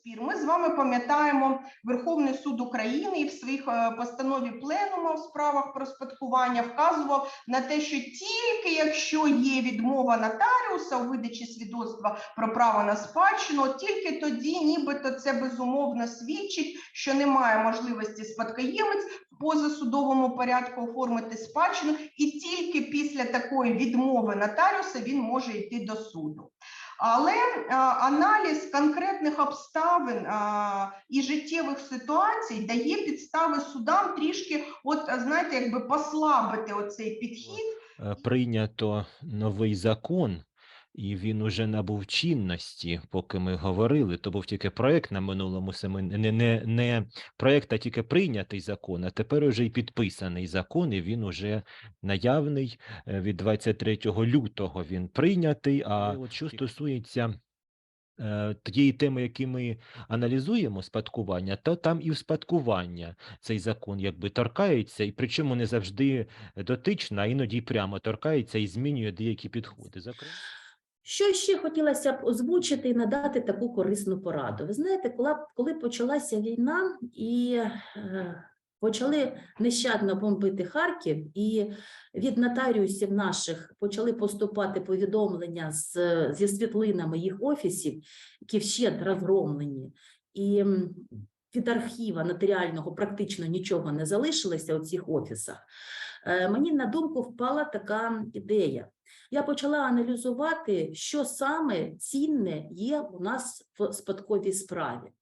спір. Ми з вами пам'ятаємо Верховний суд України і в своїх е, постанові пленуму в справах про спадкування вказував на те, що тільки якщо є відмова нотаріуса у видачі свідоцтва про право на спадщину, тільки тоді, нібито це безумовно свідчить, що немає можливості спадкоємець в позасудовому порядку оформити спадщину, і тільки після такої відмови нотаріуса він може йти до суду. Але а, аналіз конкретних обставин а, і життєвих ситуацій дає підстави судам трішки, от знаєте, якби послабити оцей підхід. Е, Прийнято новий закон, і він уже набув чинності, поки ми говорили. То був тільки проект на минулому семині, не, не, не проект, а тільки прийнятий закон, а тепер уже і підписаний закон, і він уже наявний е, від 23 лютого він прийнятий. А от що стосується е, тієї теми, які ми аналізуємо, спадкування, то там і в спадкування цей закон якби торкається, і причому не завжди дотично, а іноді прямо торкається і змінює деякі підходи. Зокрема, Що ще хотілося б озвучити і надати таку корисну пораду? Ви знаєте, коли, коли почалася війна і е, почали нещадно бомбити Харків, і від нотаріусів наших почали поступати повідомлення з, зі світлинами їх офісів, які вщент розгромлені, і від архіва нотаріального практично нічого не залишилося у цих офісах. Е, Мені на думку впала така ідея я почала аналізувати, що саме цінне є у нас в спадковій справі.